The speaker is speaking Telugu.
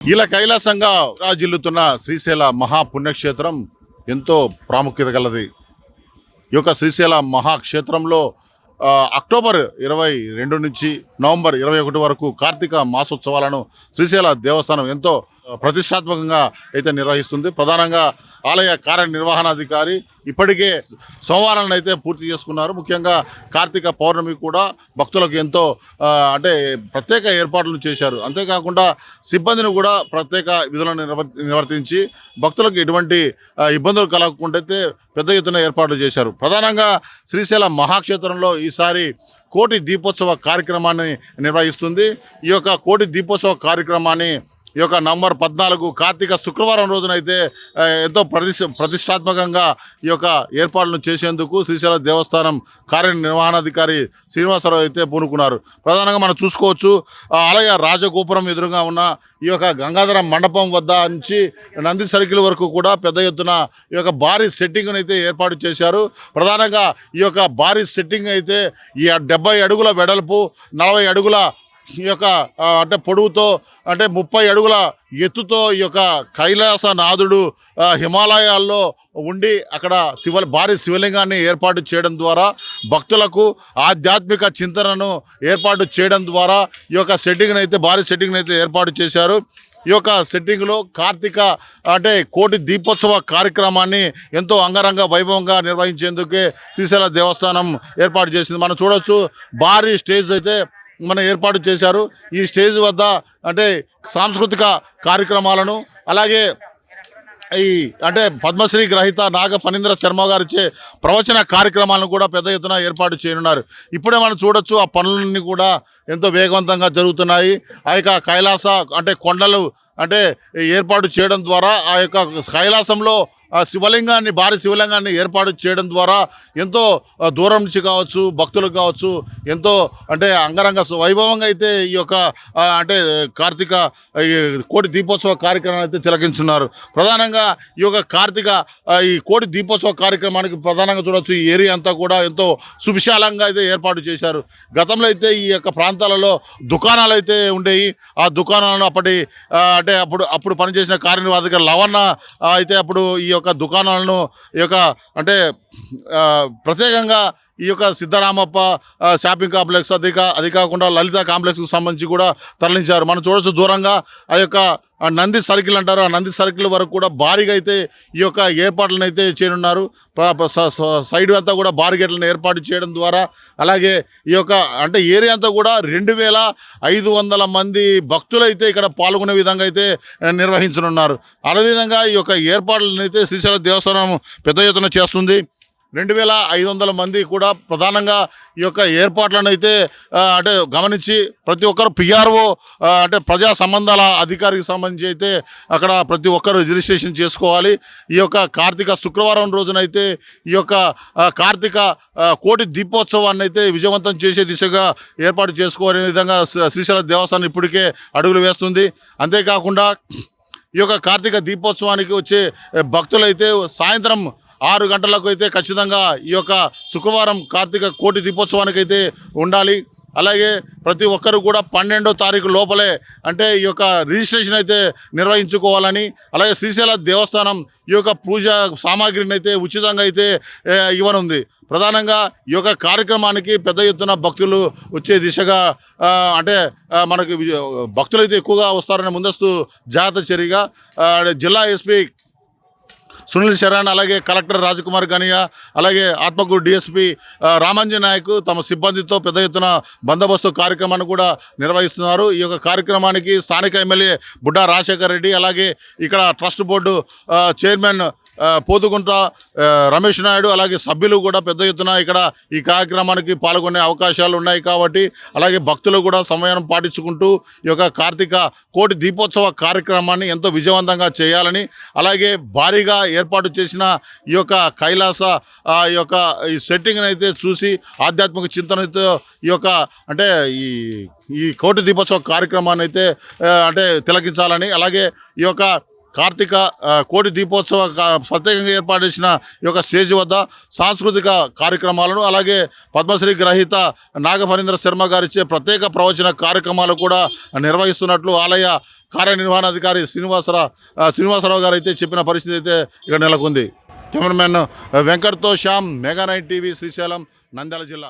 ఇలా కైలాసంగా రాజిల్లుతున్న శ్రీశైల మహాపుణ్యక్షేత్రం ఎంతో ప్రాముఖ్యత గలది. ఈ యొక్క శ్రీశైల మహాక్షేత్రంలో అక్టోబర్ ఇరవై రెండు నుంచి నవంబర్ ఇరవై ఒకటి వరకు కార్తీక మాసోత్సవాలను శ్రీశైల దేవస్థానం ఎంతో ప్రతిష్టాత్మకంగా అయితే నిర్వహిస్తుంది. ప్రధానంగా ఆలయ కార్యనిర్వహణాధికారి ఇప్పటికే సోమవారాన్ని అయితే పూర్తి చేసుకున్నారు. ముఖ్యంగా కార్తీక పౌర్ణమి కూడా భక్తులకు ఎంతో అంటే ప్రత్యేక ఏర్పాట్లు చేశారు. అంతేకాకుండా సిబ్బందిని కూడా ప్రత్యేక విధులను నిర్వర్తించి భక్తులకు ఎటువంటి ఇబ్బందులు కలగకుండా అయితే పెద్ద ఎత్తున ఏర్పాట్లు చేశారు. ప్రధానంగా శ్రీశైల మహాక్షేత్రంలో ఈసారి కోటి దీపోత్సవ కార్యక్రమాన్ని నిర్వహిస్తుంది. ఈ యొక్క కోటి దీపోత్సవ కార్యక్రమాన్ని ఈ యొక్క నవంబర్ పద్నాలుగు కార్తీక శుక్రవారం రోజునైతే ఎంతో ప్రతిష్ట ప్రతిష్టాత్మకంగా ఈ యొక్క ఏర్పాట్లను చేసేందుకు శ్రీశైల దేవస్థానం కార్యనిర్వహణాధికారి శ్రీనివాసరావు అయితే పూనుకున్నారు. ప్రధానంగా మనం చూసుకోవచ్చు ఆలయ రాజగోపురం ఎదురుగా ఉన్న ఈ యొక్క గంగాధర మండపం వద్ద నుంచి నంది సర్కిల్ వరకు కూడా పెద్ద ఎత్తున ఈ యొక్క భారీ సెట్టింగ్ను అయితే ఏర్పాటు చేశారు. ప్రధానంగా ఈ యొక్క భారీ సెట్టింగ్ అయితే ఈ డెబ్బై అడుగుల వెడల్పు నలభై అడుగుల ఈ యొక్క అంటే పొడవుతో అంటే ముప్పై అడుగుల ఎత్తుతో ఈ యొక్క కైలాసనాథుడు నాథుడు హిమాలయాల్లో ఉండి అక్కడ శివ భారీ శివలింగాన్ని ఏర్పాటు చేయడం ద్వారా భక్తులకు ఆధ్యాత్మిక చింతనను ఏర్పాటు చేయడం ద్వారా ఈ యొక్క సెట్టింగ్ని అయితే భారీ సెట్టింగ్ని అయితే ఏర్పాటు చేశారు. ఈ యొక్క సెట్టింగ్లో కార్తీక అంటే కోటి దీపోత్సవ కార్యక్రమాన్ని ఎంతో అంగరంగ వైభవంగా నిర్వహించేందుకే శ్రీశైల దేవస్థానం ఏర్పాటు చేసింది. మనం చూడొచ్చు భారీ స్టేజ్ అయితే మన ఏర్పాటు చేశారు. ఈ స్టేజ్ వద్ద అంటే సాంస్కృతిక కార్యక్రమాలను అలాగే ఈ అంటే పద్మశ్రీ గ్రహీత నాగ ఫణీంద్ర శర్మ గారు ఇచ్చే ప్రవచన కార్యక్రమాలను కూడా పెద్ద ఎత్తున ఏర్పాటు చేయనున్నారు. ఇప్పుడే మనం చూడొచ్చు ఆ పనులన్నీ కూడా ఎంతో వేగవంతంగా జరుగుతున్నాయి. ఆ యొక్క కైలాస అంటే కొండలు అంటే ఏర్పాటు చేయడం ద్వారా ఆ యొక్క కైలాసంలో శివలింగాన్ని భారీ శివలింగాన్ని ఏర్పాటు చేయడం ద్వారా ఎంతో దూరం నుంచి కావచ్చు భక్తులకు కావచ్చు ఎంతో అంటే అంగరంగ వైభవంగా అయితే ఈ యొక్క అంటే కార్తీక కోటి దీపోత్సవ కార్యక్రమాన్ని అయితే తిలకించున్నారు. ప్రధానంగా ఈ యొక్క కార్తీక ఈ కోటి దీపోత్సవ కార్యక్రమానికి ప్రధానంగా చూడవచ్చు ఈ ఏరియా అంతా కూడా ఎంతో సువిశాలంగా అయితే ఏర్పాటు చేశారు. గతంలో అయితే ఈ యొక్క ప్రాంతాలలో దుకాణాలు అయితే ఉండేవి. ఆ దుకాణాలను అప్పటి అంటే అప్పుడు అప్పుడు పనిచేసిన కార్యనిర్వాహక లవణ అయితే అప్పుడు ఈ యొక్క దుకాణాలను ఈ యొక్క అంటే ప్రత్యేకంగా ఈ యొక్క సిద్ధరామప్ప షాపింగ్ కాంప్లెక్స్ అది కా అది కాకుండా లలిత కాంప్లెక్స్కి సంబంధించి కూడా తరలించారు. మనం చూడొచ్చు దూరంగా ఆ యొక్క ఆ నంది సర్కిల్ అంటారు. ఆ నంది సర్కిల్ వరకు కూడా భారీగా అయితే ఈ యొక్క ఏర్పాట్లను అయితే చేయనున్నారు. సైడ్ అంతా కూడా బారిగేట్లను ఏర్పాటు చేయడం ద్వారా అలాగే ఈ యొక్క అంటే ఏరియా అంతా కూడా రెండు వేల ఐదు వందల మంది భక్తులు అయితే ఇక్కడ పాల్గొనే విధంగా అయితే నిర్వహించనున్నారు. అదేవిధంగా ఈ యొక్క ఏర్పాట్లను అయితే శ్రీశైల దేవస్థానం పెద్ద ఎత్తున చేస్తుంది. రెండు వేల ఐదు వందల మంది కూడా ప్రధానంగా ఈ యొక్క ఏర్పాట్లను అయితే అంటే గమనించి ప్రతి ఒక్కరు పిఆర్ఓ అంటే ప్రజా సంబంధాల అధికారికి సంబంధించి అయితే అక్కడ ప్రతి ఒక్కరు రిజిస్ట్రేషన్ చేసుకోవాలి. ఈ యొక్క కార్తీక శుక్రవారం రోజునైతే ఈ యొక్క కార్తీక కోటి దీపోత్సవాన్ని అయితే విజయవంతం చేసే దిశగా ఏర్పాటు చేసుకోవాలనే విధంగా శ్రీ- శ్రీశైల దేవస్థానం ఇప్పటికే అడుగులు వేస్తుంది. అంతేకాకుండా ఈ యొక్క కార్తీక దీపోత్సవానికి వచ్చే భక్తులైతే సాయంత్రం ఆరు గంటలకు అయితే ఖచ్చితంగా ఈ యొక్క శుక్రవారం కార్తీక కోటి దీపోత్సవానికి అయితే ఉండాలి. అలాగే ప్రతి ఒక్కరు కూడా పన్నెండో తారీఖు లోపలే అంటే ఈ యొక్క రిజిస్ట్రేషన్ అయితే నిర్వహించుకోవాలని అలాగే శ్రీశైల దేవస్థానం ఈ యొక్క పూజ సామాగ్రిని అయితే ఉచితంగా అయితే ఇవ్వనుంది. ప్రధానంగా ఈ యొక్క కార్యక్రమానికి పెద్ద ఎత్తున భక్తులు వచ్చే దిశగా అంటే మనకి భక్తులు అయితే ఎక్కువగా వస్తారనే ముందస్తు జాగ్రత్త చర్యగా జిల్లా ఎస్పీ సునీల్ శరణ్ అలాగే కలెక్టర్ రాజకుమార్ గనియా అలాగే ఆత్మకూరు డిఎస్పి రామంజీ నాయక్ తమ సిబ్బందితో పెద్ద ఎత్తున బందోబస్తు కార్యక్రమాన్ని కూడా నిర్వహిస్తున్నారు. ఈ యొక్క కార్యక్రమానికి స్థానిక ఎమ్మెల్యే బుడ్డా రాజశేఖర్ రెడ్డి అలాగే ఇక్కడ trust board chairman Pothukunta Ramesh Naidu అలాగే సభ్యులు కూడా పెద్ద ఎత్తున ఇక్కడ ఈ కార్యక్రమానికి పాల్గొనే అవకాశాలు ఉన్నాయి కాబట్టి అలాగే భక్తులు కూడా సమయం పాటించుకుంటూ ఈ యొక్క కార్తీక కోటి దీపోత్సవ కార్యక్రమాన్ని ఎంతో విజయవంతంగా చేయాలని అలాగే భారీగా ఏర్పాటు చేసిన ఈ యొక్క కైలాస ఈ యొక్క ఈ సెట్టింగ్ని అయితే చూసి ఆధ్యాత్మిక చింతనతో ఈ యొక్క అంటే ఈ ఈ కోటి దీపోత్సవ కార్యక్రమాన్ని అయితే అంటే తిలకించాలని అలాగే ఈ యొక్క కార్తీక కోటి దీపోత్సవ ప్రత్యేకంగా ఏర్పాటు చేసిన ఈ యొక్క స్టేజ్ వద్ద సాంస్కృతిక కార్యక్రమాలను అలాగే పద్మశ్రీ గ్రహీత నాగఫణీంద్ర శర్మ గారిచ్చే ప్రత్యేక ప్రవచన కార్యక్రమాలు కూడా నిర్వహిస్తున్నట్లు ఆలయ కార్యనిర్వహణాధికారి శ్రీనివాసరావు శ్రీనివాసరావు గారు అయితే చెప్పిన పరిస్థితి అయితే ఇక్కడ నెలకొంది. Cameraman వెంకట్తో Shyam mega nine TV Srisailam Nandyal జిల్లా.